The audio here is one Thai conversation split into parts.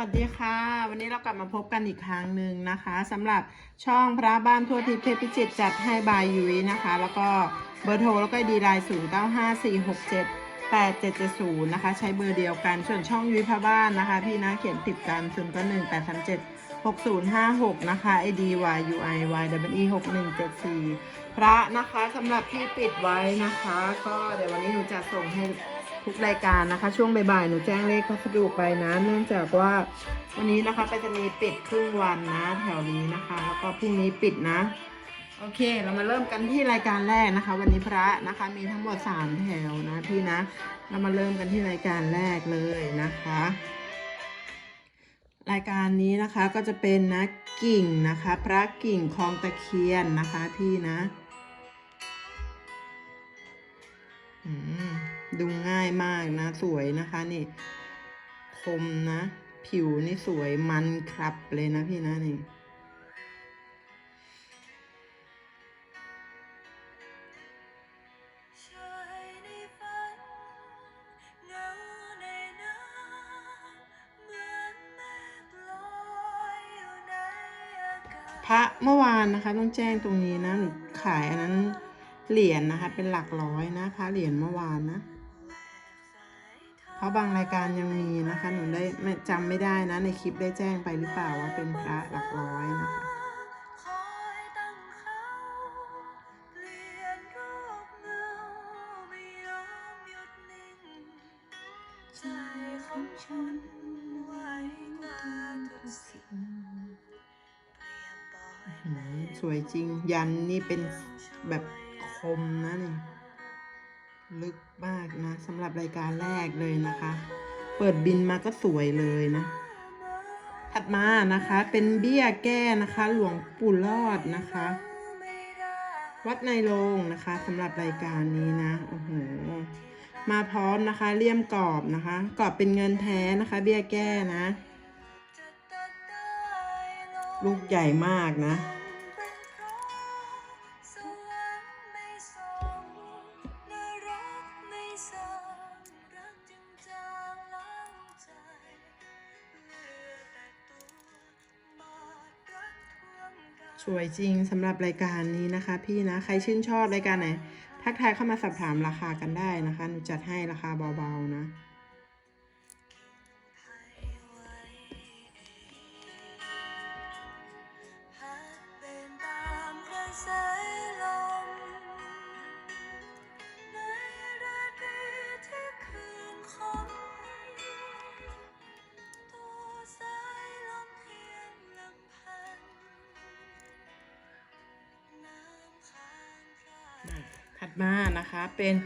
วัสดีค่ะ วันนี้เรากลับมาพบกันอีกครั้งหนึ่งนะคะสำหรับช่องพระบ้านทั่วทิศเพชรพิจิตจัดให้บายยุ้ยนะคะ แล้วก็เบอร์โทรแล้วก็ดีไลน์ศูนย์เก้าห้าสี่หกเจ็ดแปดเจ็ดเจ็ดศูนย์นะคะ ใช้เบอร์เดียวกันส่วนช่องยุ้ยพระบ้านนะคะ พี่นะเขียนติดกันศูนย์ก็หนึ่งแปดสามเจ็ดหกศูนย์ห้าหกนะคะ ID Y U I Y W E หกหนึ่งเจ็ดสี่พระนะคะสำหรับที่ปิดไว้นะคะ ก็เดี๋ยววันนี้หนูจะส่งให้ ทุกรายการนะคะ ช่วงบ่ายๆหนูแจ้งเลขพัสดุไปนะ เนื่องจากว่าวันนี้นะคะไปจะมีปิดครึ่งวันนะ แถวนี้นะคะ แล้วก็พรุ่งนี้ปิดนะ โอเค เรามาเริ่มกันที่รายการแรกนะคะ วันนี้พระนะคะ มีทั้งหมดสามแถวนะพี่นะ เรามาเริ่มกันที่รายการแรกเลยนะคะ รายการนี้นะคะก็จะเป็นนะกิ่งนะคะ พระกิ่งคลองตะเคียนนะคะพี่นะ ดูง่ายมากนะ สวยนะคะนี่ คมนะ ผิวนี่สวยมันครับเลยนะพี่นะนี่พระเมื่อวานนะคะต้องแจ้งตรงนี้นะหนูขายอันนั้นเหรียญนะคะ เป็นหลักร้อยนะพระเหรียญเมื่อวานนะ เพราะบางรายการยังมีนะคะ หนูได้ไม่จำไม่ได้นะ ในคลิปได้แจ้งไปหรือเปล่าว่าเป็นพระหลักร้อยนะคะคอยตั้งเขาเปลี่ยนรูปเงาไม่ยอมหยุดนิ่งใจของฉันไว้กว่าทุกสิ่งเปรียบปล่อยอืมสวยจริงยันนี่เป็นแบบคมนะนี่ ลึกมากนะสำหรับรายการแรกเลยนะคะ เปิดบินมาก็สวยเลยนะ ถัดมานะคะเป็นเบี้ยแก้นะคะ หลวงปู่รอดนะคะ วัดในโรงนะคะสำหรับรายการนี้นะโอ้โหมาพร้อมนะคะเลี่ยมกรอบนะคะกรอบเป็นเงินแท้นะคะ เบี้ยแก้นะ ลูกใหญ่มากนะ สวยจริงสำหรับรายการนี้นะคะ พี่นะ ใครชื่นชอบรายการไหน ทักทายเข้ามาสอบถามราคากันได้นะคะ หนูจัดให้ราคาเบาๆนะ เป็น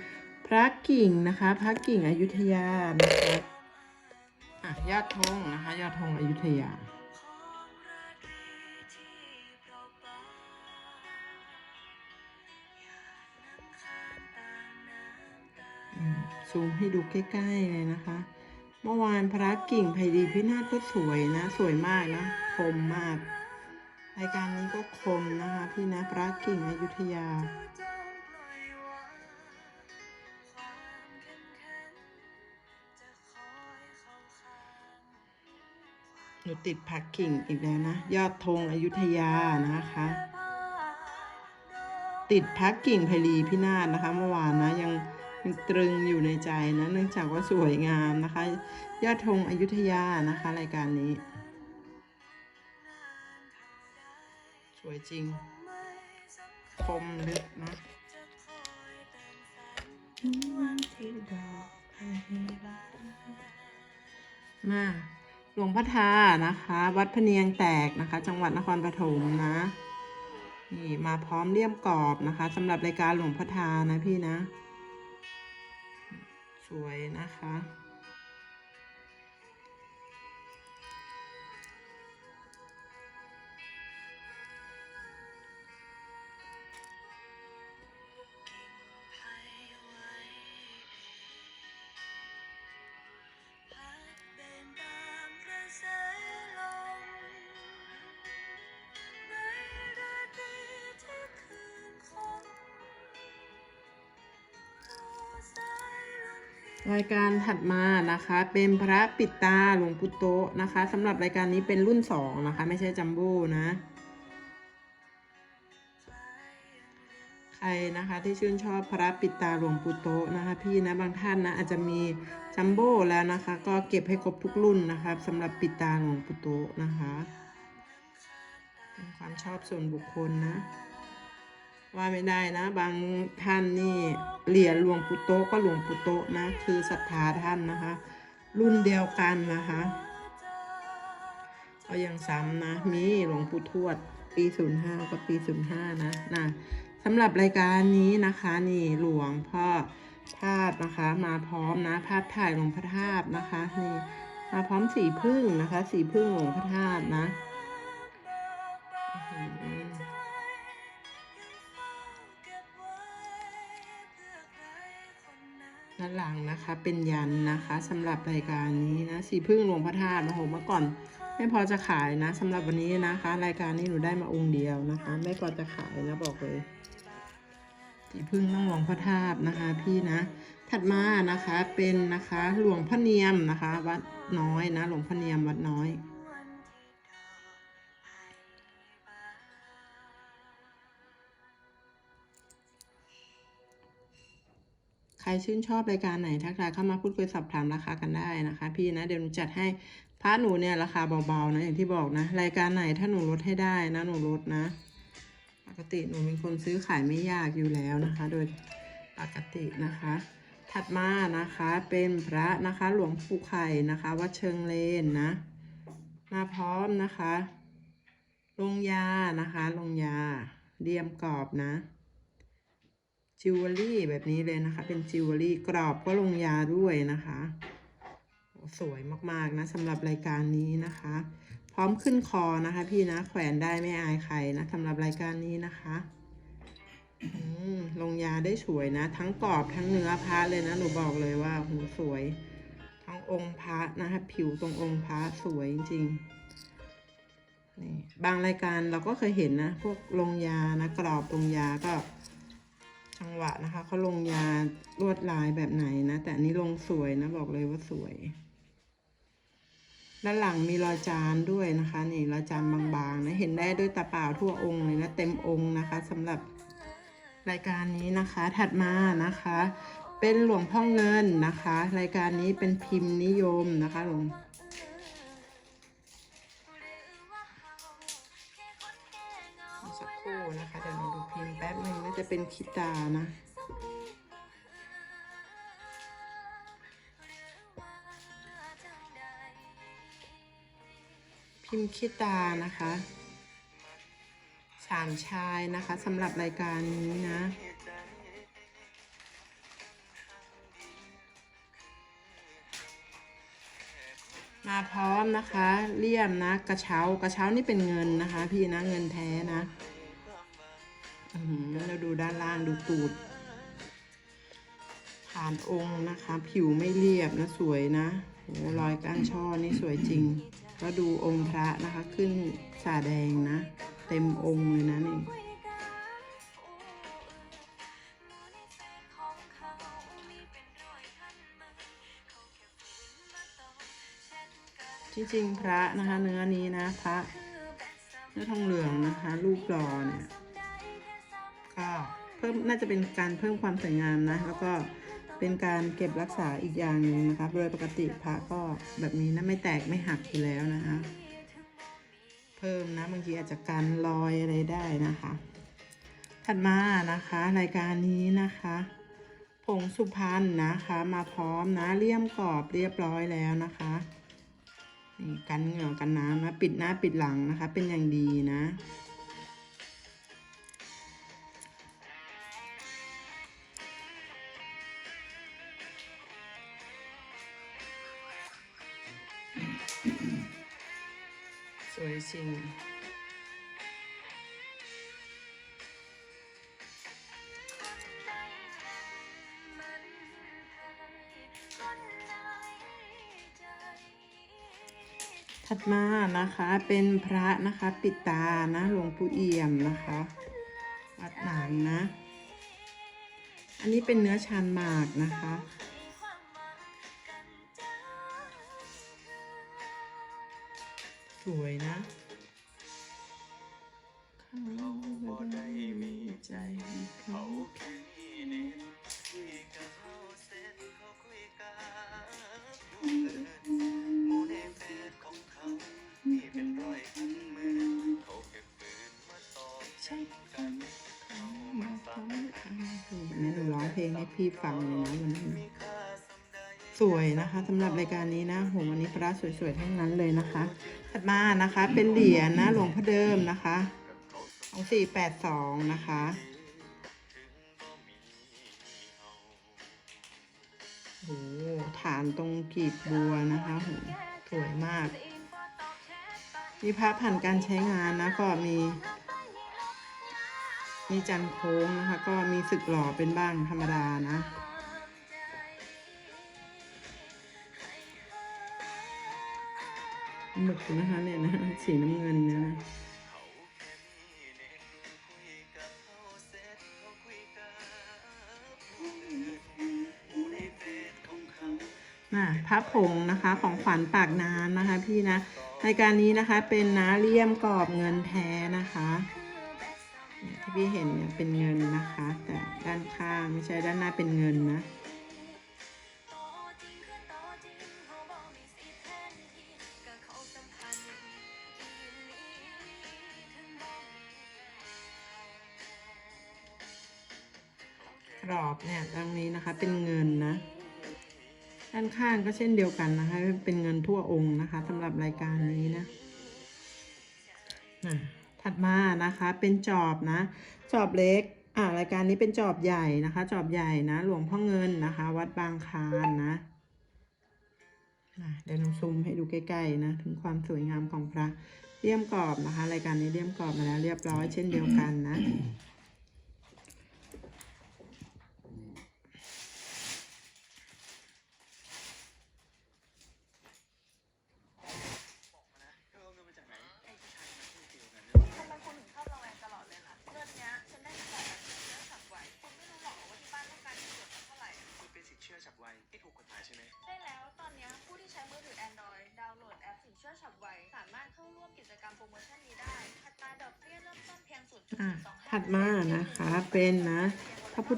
พระกิ่งนะคะ พระกิ่งอยุธยานะคะอะยอดธงนะคะยอดธงอยุธยาซูมให้ดูใกล้ๆเลยนะคะ เมื่อวานพระกิ่งไพดีพินาศก็สวยนะ สวยมากนะคมมาก รายการนี้ก็คมนะคะ พี่นะพระกิ่งอยุธยา หนูติดผักกิ่งอีกแล้วนะ ยอดธงอยุธยานะคะ ติดพักกิ่งไพลีพินาศนะคะ เมื่อวานนะยังยังตรึงอยู่ในใจนะเนื่องจากว่าสวยงามนะคะ ยอดธงอยุธยานะคะ รายการนี้ สวยจริง คมลึกนะจะคอยเติมฝันวันที่ดอกไผ่บานมา หลวงพ่อทานะคะ วัดพเนียงแตกนะคะ จังหวัดนครปฐมนะนี่มาพร้อมเลี่ยมกรอบนะคะสำหรับรายการหลวงพ่อทานะพี่นะ สวยนะคะ รายการถัดมานะคะเป็นพระปิดตาหลวงปู่โตะนะคะสำหรับรายการนี้เป็นรุ่นสองนะคะ ไม่ใช่จัมโบ้นะ ใครนะคะที่ชื่นชอบพระปิดตาหลวงปู่โตะนะคะ พี่นะบางท่านนะอาจจะมีจัมโบ้แล้วนะคะ ก็เก็บให้ครบทุกรุ่นนะคะสำหรับปิดตาหลวงปู่โตะนะคะเป็นความชอบส่วนบุคคลนะ ว่าไม่ได้นะ บางท่านนี่เหรียญหลวงปู่โตก็หลวงปู่โตนะ คือศรัทธาท่านนะคะ รุ่นเดียวกันนะคะก็ยังซ้ำนะ มีหลวงปู่ทวดปี05กับปี05นะนะสำหรับรายการนี้นะคะนี่หลวงพ่อธาตุนะคะ มาพร้อมนะภาพถ่ายหลวงพ่อธาตุนะคะนี่มาพร้อมสีพึ่งนะคะ สีพึ่งหลวงพ่อธาตุนะานหลังนะคะ เป็นยันนะคะสำหรับรายการนี้นะสีพึ่งหลวงพระธาตุโอ้โหเมื่อก่อน ไม่พอจะขายนะสำหรับวันนี้นะคะ รายการนี้หนูได้มาองค์เดียวนะคะ ไม่พอจะขายนะบอกเลยสีพึ่งต้องหลวงพระธาตุนะคะพี่นะ ถัดมานะคะเป็นนะคะหลวงพ่อเนียมนะคะ วัดน้อยนะ หลวงพ่อเนียมวัดน้อย ใครชื่นชอบรายการไหนทักทายเข้ามาพูดคุยสอบถามราคากันได้นะคะ พี่นะเดี๋ยวหนูจัดให้พระหนูเนี่ยราคาเบาๆนะอย่างที่บอกนะ รายการไหนถ้าหนูลดให้ได้นะหนูลดนะ ปกติหนูเป็นคนซื้อขายไม่ยากอยู่แล้วนะคะ โดยปกตินะคะ ถัดมานะคะเป็นพระนะคะหลวงปู่ไข่นะคะวัดเชิงเลนนะมาพร้อมนะคะลงยานะคะลงยาเดียมกรอบนะ จิวเวลรี่แบบนี้เลยนะคะ เป็นจิวเวลรี่กรอบก็ลงยาด้วยนะคะสวยมากๆนะสำหรับรายการนี้นะคะ พร้อมขึ้นคอนะคะ พี่นะแขวนได้ไม่อายใครนะสำหรับรายการนี้นะคะลงยาได้สวยนะ ทั้งกรอบทั้งเนื้อพระเลยนะหนูบอกเลยว่าหูสวย ทั้งองค์พระนะคะผิวตรงองค์พระสวยจริงๆนี่บางรายการเราก็เคยเห็นนะ พวกลงยานะกรอบตรงยาก็ จังหวะนะคะเขาลงยาลวดลายแบบไหนนะ แต่อันนี้ลงสวยนะบอกเลยว่าสวย ด้านหลังมีรอยจานด้วยนะคะ นี่รอยจานบางๆนะเห็นได้ด้วยตาเปล่าทั่วองค์เลยนะเต็มองค์นะคะสำหรับรายการนี้นะคะถัดมานะคะ เป็นหลวงพ่อเงินนะคะ รายการนี้เป็นพิมพ์นิยมนะคะหลวง นะคะเดี๋ยวหนูดูพิมพ์แป๊บหนึ่งน่าจะเป็นคิตานะพิมพ์คิตานะคะสามชายนะคะสำหรับรายการนี้นะมาพร้อมนะคะเลี่ยมนะ กระเช้ากระเช้านี่เป็นเงินนะคะ พี่นะเงินแท้นะ อือหือเราดูด้านล่างดูตูดฐานองค์นะคะ ผิวไม่เรียบนะสวยนะโอ้รอยก้านช่อนี่สวยจริง ก็ดูองค์พระนะคะขึ้นสาแดงนะ เต็มองค์เลยนะนี่จริงๆ พระนะคะ เนื้อนี้นะพระเนื้อทองเหลืองนะคะ รูปหล่อเนี่ย ก็เพิ่มน่าจะเป็นการเพิ่มความสวยงามนะ แล้วก็เป็นการเก็บรักษาอีกอย่างหนึ่งนะคะโดยปกติพระก็แบบนี้นะไม่แตกไม่หักอยู่แล้วนะคะ เพิ่มนะบางทีอาจจะกันรอยอะไรได้นะคะถัดมานะคะรายการนี้นะคะผงสุพรรณนะคะ มาพร้อมนะเลี่ยมกรอบเรียบร้อยแล้วนะคะนี่กันเหงื่อกันน้ำนะปิดหน้าปิดหลังนะคะ เป็นอย่างดีนะ จริง ถัดมานะคะเป็นพระนะคะปิดตานะหลวงปู่เอี่ยมนะคะวัดหนางนะ อันนี้เป็นเนื้อชานหมากนะคะ สวยนะเขาบ่ได้มีใจเขาเขาคืออีเนนคุยกับเขาเสร็จเขาคุยกับผู้อื่นหมู่ในเฟซของเขามีเป็นร้อยพันหมื่นเขาเก็บปืนมาตอบแชทกันเขามาฟังกันแม่หนูร้องเพลงให้พี่ฟังเลยนะวันนั้นมีค่าสำใดสวยนะคะสำหรับรายการนี้นะโหวันนี้พระสวยๆทั้งนั้นเลยนะคะ ถัดมานะคะ เป็นเหรียญนะหลวงพ่อเดิมนะคะของสี่แปดสองนะคะโหฐานตรงกีบบัวนะคะโหสวยมาก มีพระผ่านการใช้งานนะ ก็มี มีจันโค้งนะคะ ก็มีสึกหล่อเป็นบ้างธรรมดานะ หมึกนะคะเนี่ยนะสีน้ำเงินเนี่ยนะน่ะพระผงนะคะของขวัญปากน้ำนะคะพี่นะรายการนี้นะคะเป็นนะเลี่ยมกรอบเงินแท้นะคะเนี่ยที่พี่เห็นเนี่ยเป็นเงินนะคะ แต่ด้านข้างไม่ใช่ด้านหน้าเป็นเงินนะ เนี่ยตรงนี้นะคะเป็นเงินนะ ด้านข้างก็เช่นเดียวกันนะคะ เป็นเงินทั่วองค์นะคะสำหรับรายการนี้นะน่ะถัดมานะคะเป็นจอบนะ จอบเล็กอ่ารายการนี้เป็นจอบใหญ่นะคะ จอบใหญ่นะ หลวงพ่อเงินนะคะ วัดบางคานนะนะเดี๋ยวหนูซูมให้ดูใกล้ๆนะ ถึงความสวยงามของพระเลี่ยมกรอบนะคะ รายการนี้เลี่ยมกรอบมาแล้วเรียบร้อยเช่นเดียวกันนะ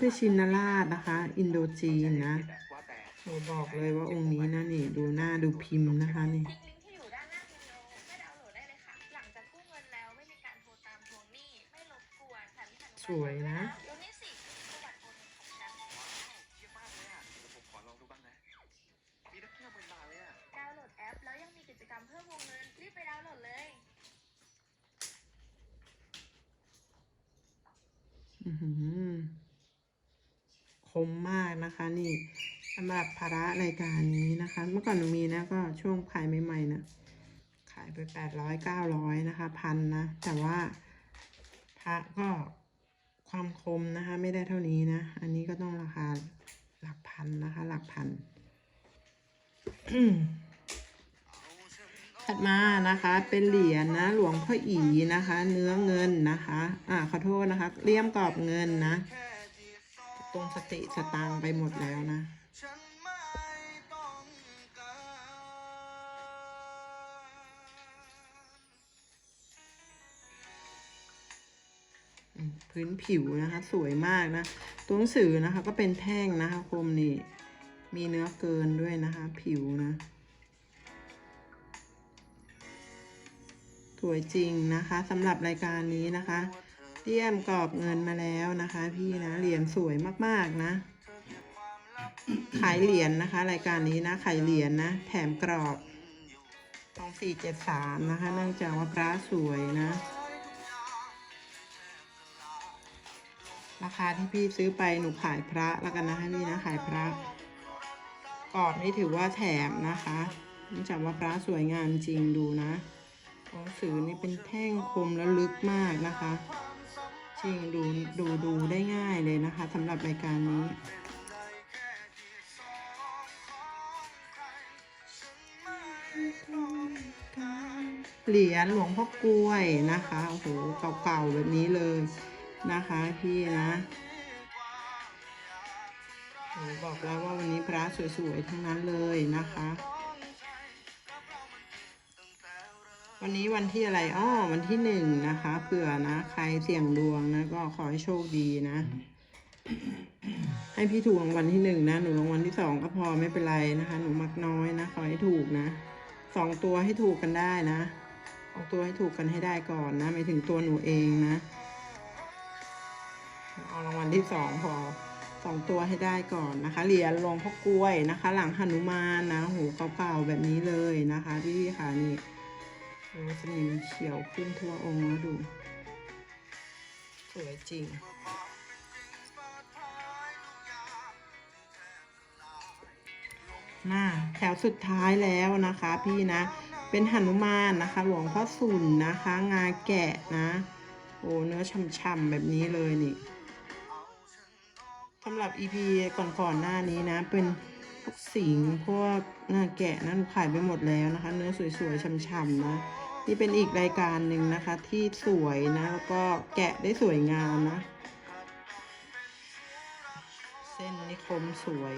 พระพุทธชินราชนะคะ อินโดจีนนะว่าแต่โอ้บอกเลยว่าองค์นี้นะนี่ ดูหน้าดูพิมพ์นะคะนี่ลิงก์ที่อ รับภาระรายการนี้นะคะ เมื่อก่อนหนูมีนะก็ช่วงขายใหม่ๆนะขายไปแปดร้อยเก้าร้อยนะคะพันนะ แต่ว่าพระก็ความคมนะคะ ไม่ได้เท่านี้นะ อันนี้ก็ต้องราคาหลักพันนะคะ หลักพันถัดมานะคะเป็นเหรียญนะหลวงพ่ออีนะคะ เนื้อเงินนะคะ อ่าขอโทษนะคะเลี่ยมกรอบเงินนะ ตรงสติสตังไปหมดแล้วนะ พื้นผิวนะคะ สวยมากนะ ตัวหนังสือนะคะก็เป็นแท่งนะคะคมนี่ มีเนื้อเกินด้วยนะคะ ผิวนะ สวยจริงนะคะสำหรับรายการนี้นะคะเลี่ยมกรอบเงินมาแล้วนะคะ พี่นะ เหรียญสวยมากๆนะ ขายเหรียญนะคะ รายการนี้นะ ขายเหรียญนะแถมกรอบทองสี่เจ็ดสามนะคะ เนื่องจากว่าพระสวยนะ ราคาที่พี่ซื้อไปหนูขายพระแล้วกันนะให้พี่นะขายพระกรอบนี่ถือว่าแถมนะคะเนื่องจากว่าพระสวยงามจริงดูนะหนังสือนี่เป็นแท่งคมแล้วลึกมากนะคะ จริงดูดูดูได้ง่ายเลยนะคะสำหรับรายการนี้เหรียญหลวงพ่อกล้วยนะคะ โอ้โห เก่าๆแบบนี้เลย นะคะพี่นะโอ้บอกแล้วว่าวันนี้พระสวยๆทั้งนั้นเลยนะคะ วันนี้วันที่อะไรอ้อวันที่หนึ่งนะคะเผื่อนะ ใครเสี่ยงดวงนะ ก็ขอให้โชคดีนะ ให้พี่ถูกรางวัลที่หนึ่งนะ หนูรางวัลที่สองก็พอไม่เป็นไรนะคะ หนูมักน้อยนะ ขอให้ถูกนะสองตัวให้ถูกกันได้นะสองตัวให้ถูกกันให้ได้ก่อนนะไม่ถึงตัวหนูเองนะ เอารางวัลที่สองพอสองตัวให้ได้ก่อนนะคะ เหรียญหลวงพ่อกล้วยนะคะ หลังหนุมานนะหูเก่าๆแบบนี้เลยนะคะพี่ค่ะนี่ดูสนิมเขียวขึ้นทั่วองค์แล้วดู สวยจริงน่าแถวสุดท้ายแล้วนะคะพี่นะ เป็นหนุมานนะคะ หลวงพ่อสุนนะคะ งาแกะนะ โอ้เนื้อฉ่ำๆแบบนี้เลยนี่ สำหรับ EP ก่อนๆหน้านี้นะ เป็นพวกสิงพวกงาแกะนะหนูขายไปหมดแล้วนะคะ เนื้อสวยๆฉ่ำๆนะนี่เป็นอีกรายการหนึ่งนะคะ ที่สวยนะ แล้วก็แกะได้สวยงามนะ เส้นนี่คมสวย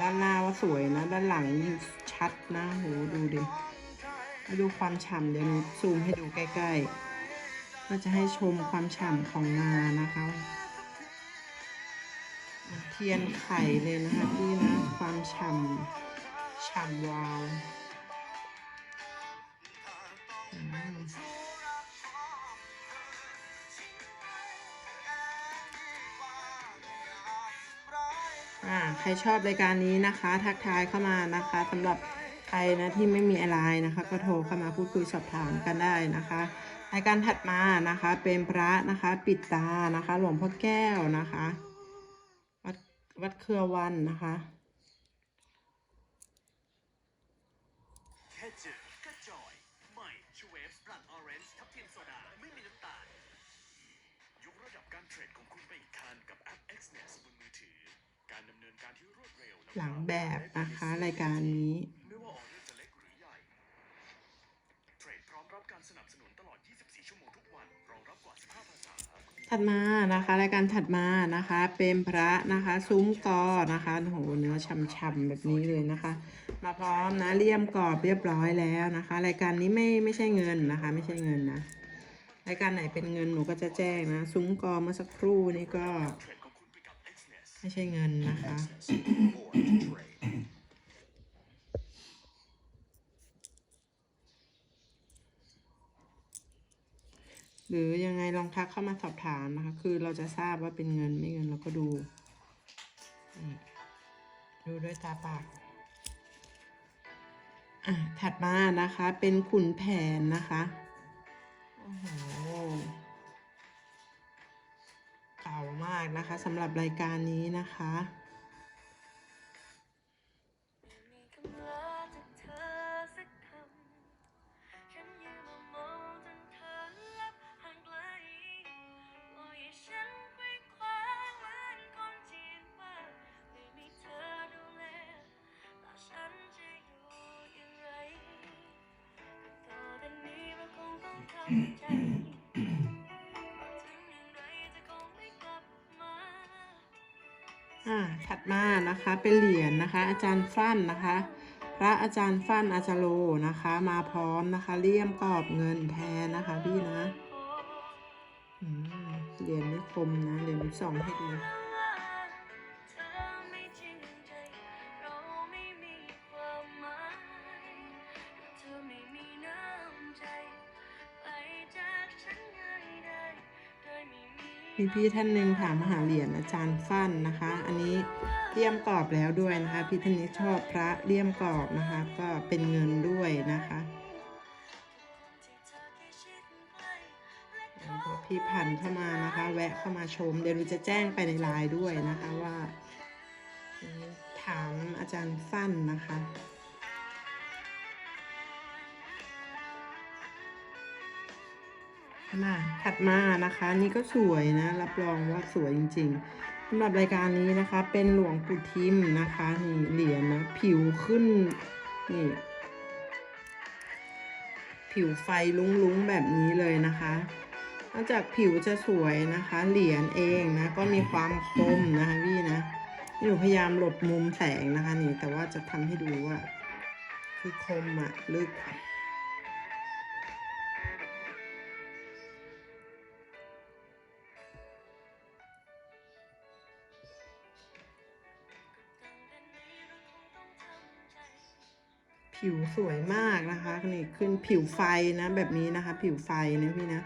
ด้านหน้าว่าสวยนะ ด้านหลังยิ่งชัดนะโหดูดิมาดูความฉ่ำเดี๋ยวนูซูมให้ดูใกล้ ๆ ก็จะให้ชมความฉ่ำของงานะคะ เทียนไข่เลยนะคะพี่นะ ความฉ่ำฉ่ำวาวอ่าใครชอบรายการนี้นะคะ ทักทายเข้ามานะคะสำหรับใครนะที่ไม่มีอะไรนะคะ ก็โทรเข้ามาพูดคุยสอบถามกันได้นะคะ รายการถัดมานะคะ เป็นพระนะคะ ปิดตานะคะ หลวงพ่อแก้วนะคะ วัดวัดเครือวันนะคะค่เจอก็จอยใหม่ชูเวฟบลัดออเรนจ์ทับทิมโซดา ไม่มีน้ำตาล ยกระดับการเทรดของคุณไปอีกขั้นกับแอป Xness บนมือถือ การดำเนินการที่รวดเร็วและหลังแบบนะคะ รายการนี้ ถัดมานะคะรายการถัดมานะคะ เป็นพระนะคะซุ้มกอนะคะโหเนื้อช่ำๆแบบนี้เลยนะคะ มาพร้อมนะเลี่ยมกรอบเรียบร้อยแล้วนะคะ รายการนี้ไม่ไม่ใช่เงินนะคะ ไม่ใช่เงินนะรายการไหนเป็นเงินหนูก็จะแจ้งนะ ซุ้มกอเมื่อสักครู่นี่ก็ ไม่ใช่เงินนะคะ หรือยังไงลองทักเข้ามาสอบถามนะคะ คือเราจะทราบว่าเป็นเงินไม่เงินเราก็ดู ดูด้วยตาเปล่าอะถัดมานะคะเป็นขุนแผนนะคะโอ้โหเก่ามากนะคะสำหรับรายการนี้นะคะ อะถัดมานะคะเป็นเหรียญนะคะ อาจารย์ฟั่นนะคะ พระอาจารย์ฟั่นอาจารโลนะคะ มาพร้อมนะคะเลี่ยมกรอบเงินแทนนะคะพี่นะเหรียญไม่คมนะเหรียญสองให้ดูเธอ พี่ท่านหนึ่งถามหาเหรียญอาจารย์ฟั่นนะคะ อันนี้เลี่ยมกรอบแล้วด้วยนะคะ พี่ท่านนี้ชอบพระเลี่ยมกรอบนะคะ ก็เป็นเงินด้วยนะคะที่เธอแค่ชิดใกล้และแล้วก็พี่พันเข้ามานะคะ แวะเข้ามาชม เดี๋ยวเราจะแจ้งไปในไลน์ด้วยนะคะว่า ถามอาจารย์ฟั่นนะคะ มาถัดมานะคะนี่ก็สวยนะ รับรองว่าสวยจริงๆสำหรับรายการนี้นะคะ เป็นหลวงปู่ทิมนะคะนี่เหรียญนะผิวขึ้นนี่ผิวไฟลุ้งๆแบบนี้เลยนะคะนอกจากผิวจะสวยนะคะ เหรียญเองนะก็มีความคมนะคะพี่นะหนูพยายามหลบมุมแสงนะคะนี่แต่ว่าจะทำให้ดูว่า คือคมอะลึก ผิวสวยมากนะคะนี่ขึ้นผิวไฟนะแบบนี้นะคะ ผิวไฟนะพี่นะ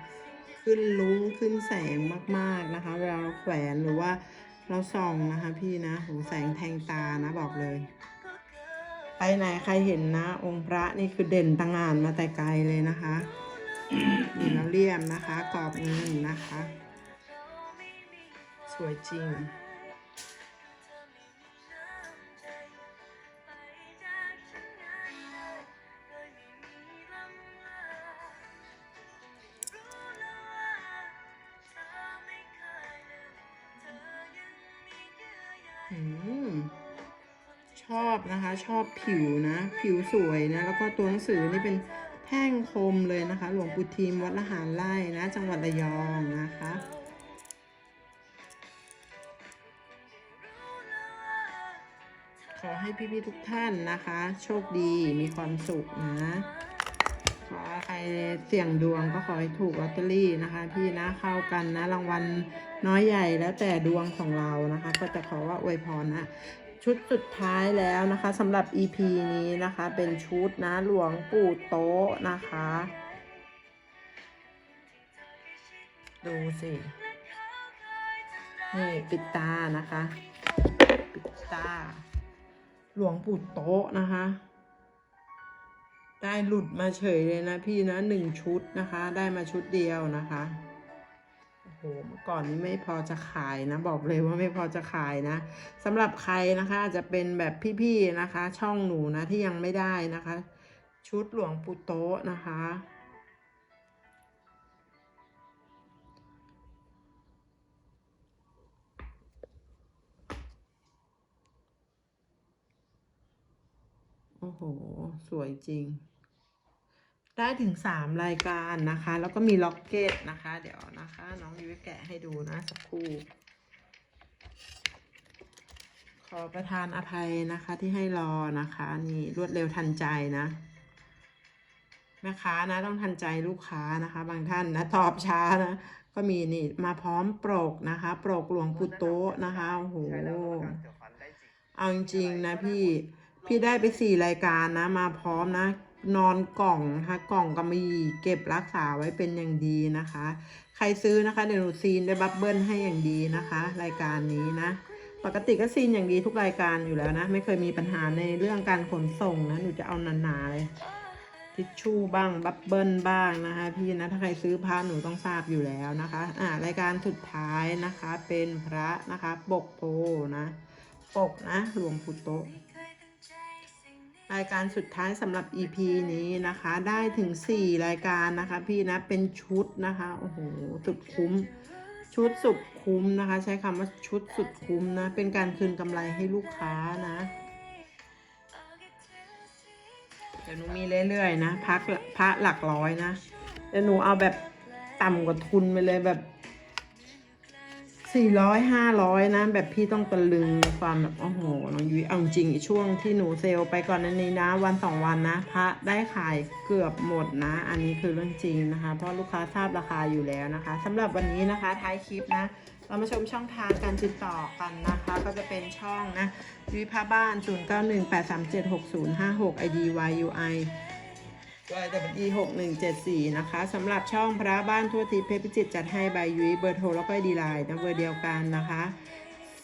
ขึ้นลุ้งขึ้นแสงมากๆนะคะเวลาเราแขวนหรือว่าเราส่องนะคะพี่นะโหแสงแทงตานะบอกเลย ไปไหนใครเห็นนะ องค์พระนี่คือเด่นต่างงานมาแต่ไกลเลยนะคะนี่เราเลี่ยมนะคะกรอบเงินนะคะ สวยจริง อบนะคะ ชอบผิวนะ ผิวสวยนะ แล้วก็ตัวหนังสือนี่เป็นแท่งคมเลยนะคะ หลวงปู่ทิมวัดละหารไร่นะ จังหวัดระยองนะคะขอให้พี่ๆทุกท่านนะคะ โชคดีมีความสุขนะขอใครเสี่ยงดวงก็ขอให้ถูกลอตเตอรี่นะคะ พี่นะเข้ากันนะรางวัลน้อยใหญ่แล้วแต่ดวงของเรานะคะ ก็จะขอว่าอวยพรนะ ชุดสุดท้ายแล้วนะคะสำหรับ EP นี้นะคะ เป็นชุดนะหลวงปู่โต๊ะนะคะ ดูสิ นี่ปิดตานะคะ ปิดตา หลวงปู่โต๊ะนะคะ ได้หลุดมาเฉยเลยนะพี่นะหนึ่งชุดนะคะ ได้มาชุดเดียวนะคะ โอ้โหเมื่อก่อนนี้ไม่พอจะขายนะ บอกเลยว่าไม่พอจะขายนะสำหรับใครนะคะอาจจะเป็นแบบพี่ๆนะคะ ช่องหนูนะที่ยังไม่ได้นะคะ ชุดหลวงปู่โต๊ะนะคะโอ้โห สวยจริง ได้ถึงสามรายการนะคะ แล้วก็มีล็อกเก็ตนะคะ เดี๋ยวนะคะ น้องยุ้ยแกะให้ดูนะ สักครู่ ขอประทานอภัยนะคะที่ให้รอนะคะ นี่รวดเร็วทันใจนะแม่ค้านะต้องทันใจลูกค้านะคะ บางท่านนะตอบช้านะก็มีนี่มาพร้อมโปรกนะคะ โปรกหลวงปู่โตะนะคะโอ้โหเอาจริงๆนะพี่พี่ได้ไปสี่รายการนะ มาพร้อมนะ นอนกล่องนะคะกล่องก็มีเก็บรักษาไว้เป็นอย่างดีนะคะ ใครซื้อนะคะเดี๋ยวหนูซีนด้วยบับเบิ้ลให้อย่างดีนะคะ รายการนี้นะปกติก็ซีนอย่างดีทุกรายการอยู่แล้วนะ ไม่เคยมีปัญหาในเรื่องการขนส่งนะหนูจะเอาหนาๆเลยทิชชู่บ้างบับเบิ้ลบ้างนะคะ พี่นะถ้าใครซื้อพระหนูต้องทราบอยู่แล้วนะคะอ่ารายการสุดท้ายนะคะเป็นพระนะคะปกโพนะปกนะหลวงปู่โตะ รายการสุดท้ายสำหรับ EP นี้นะคะ ได้ถึง 4 รายการนะคะ พี่นะเป็นชุดนะคะโอ้โหสุดคุ้ม ชุดสุดคุ้มนะคะ ใช้คำว่าชุดสุดคุ้มนะ เป็นการคืนกำไรให้ลูกค้านะเดี๋ยวหนูมีเรื่อยๆนะพักพระหลักร้อยนะเดี๋ยวหนูเอาแบบต่ำกว่าทุนไปเลยแบบ สี่ร้อยห้าร้อยนะ แบบพี่ต้องตะลึงความแบบโอ้โหน้องยุ้ยเอาจริงช่วงที่หนูเซลไปก่อนนั้นนี้นะ วันสองวันนะพระได้ขายเกือบหมดนะ อันนี้คือเรื่องจริงนะคะ เพราะลูกค้าทราบราคาอยู่แล้วนะคะสำหรับวันนี้นะคะท้ายคลิปนะ เรามาชมช่องทางการติดต่อกันนะคะ ก็จะเป็นช่องนะวิภาบ้าน 0918376056 ID YUI YWE 6174นะคะสำหรับช่องพระบ้านทั่วทิพย์เพชรพิจิตรจัดให้ใบยุ้ยเบอร์โทรแล้วก็ดีไลน์นะเบอร์เดียวกันนะคะ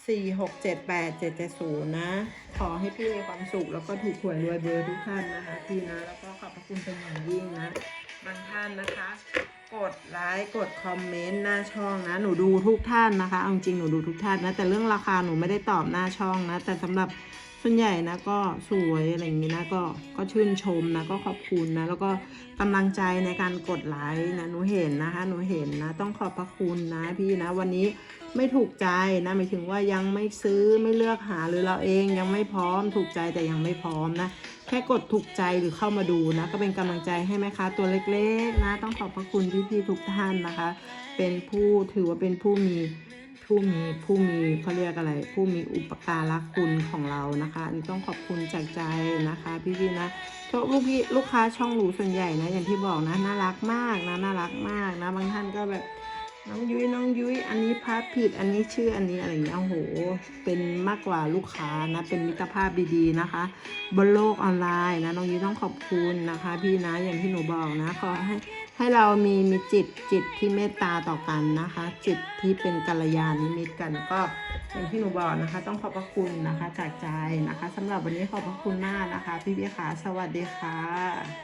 4678770 นะ ขอให้พี่มีความสุขแล้วก็ถูกหวยรวยเบอร์ทุกท่านนะคะพี่นะ แล้วก็ขอบพระคุณเป็นอย่างยิ่งนะบางท่านนะคะ กดไลค์กดคอมเมนต์หน้าช่องนะ หนูดูทุกท่านนะคะเอาจริงหนูดูทุกท่านนะ แต่เรื่องราคาหนูไม่ได้ตอบหน้าช่องนะ แต่สำหรับ ส่วนใหญ่นะก็สวยอะไรอย่างนี้นะก็ก็ชื่นชมนะก็ขอบคุณนะแล้วก็กำลังใจในการกดไลค์นะหนูเห็นนะคะหนูเห็นนะต้องขอบพระคุณนะพี่นะวันนี้ไม่ถูกใจนะหมายถึงว่ายังไม่ซื้อไม่เลือกหาหรือเราเองยังไม่พร้อมถูกใจแต่ยังไม่พร้อมนะแค่กดถูกใจหรือเข้ามาดูนะก็เป็นกำลังใจให้แม่ค้าตัวเล็กๆนะต้องขอบพระคุณพี่ๆทุกท่านนะคะ เป็นผู้ถือว่าเป็นผู้มี ผู้มีผู้มีเขาเรียกอะไร ผู้มีอุปการะคุณของเรานะคะอันนี้ต้องขอบคุณจากใจนะคะ พี่ๆนะเพราะลูกพี่ลูกค้าช่องหรูส่วนใหญ่นะ อย่างที่บอกนะน่ารักมากนะน่ารักมากนะ บางท่านก็แบบน้องยุ้ยน้องยุ้ยอันนี้พาผิดอันนี้ชื่ออันนี้อะไรอย่างเงี้ยโอ้โห เป็นมากกว่าลูกค้านะ เป็นมิตรภาพดีๆนะคะ บนโลกออนไลน์นะน้องยุ้ยต้องขอบคุณนะคะ พี่นะอย่างที่หนูบอกนะขอให้ ให้เรามีมีจิตจิตที่เมตตาต่อกันนะคะ จิตที่เป็นกัลยาณมิตรกันก็อย่างที่หนูบอกนะคะ ต้องขอบพระคุณนะคะจากใจนะคะสำหรับวันนี้ขอบพระคุณมากนะคะ พี่พี่ขาสวัสดีค่ะ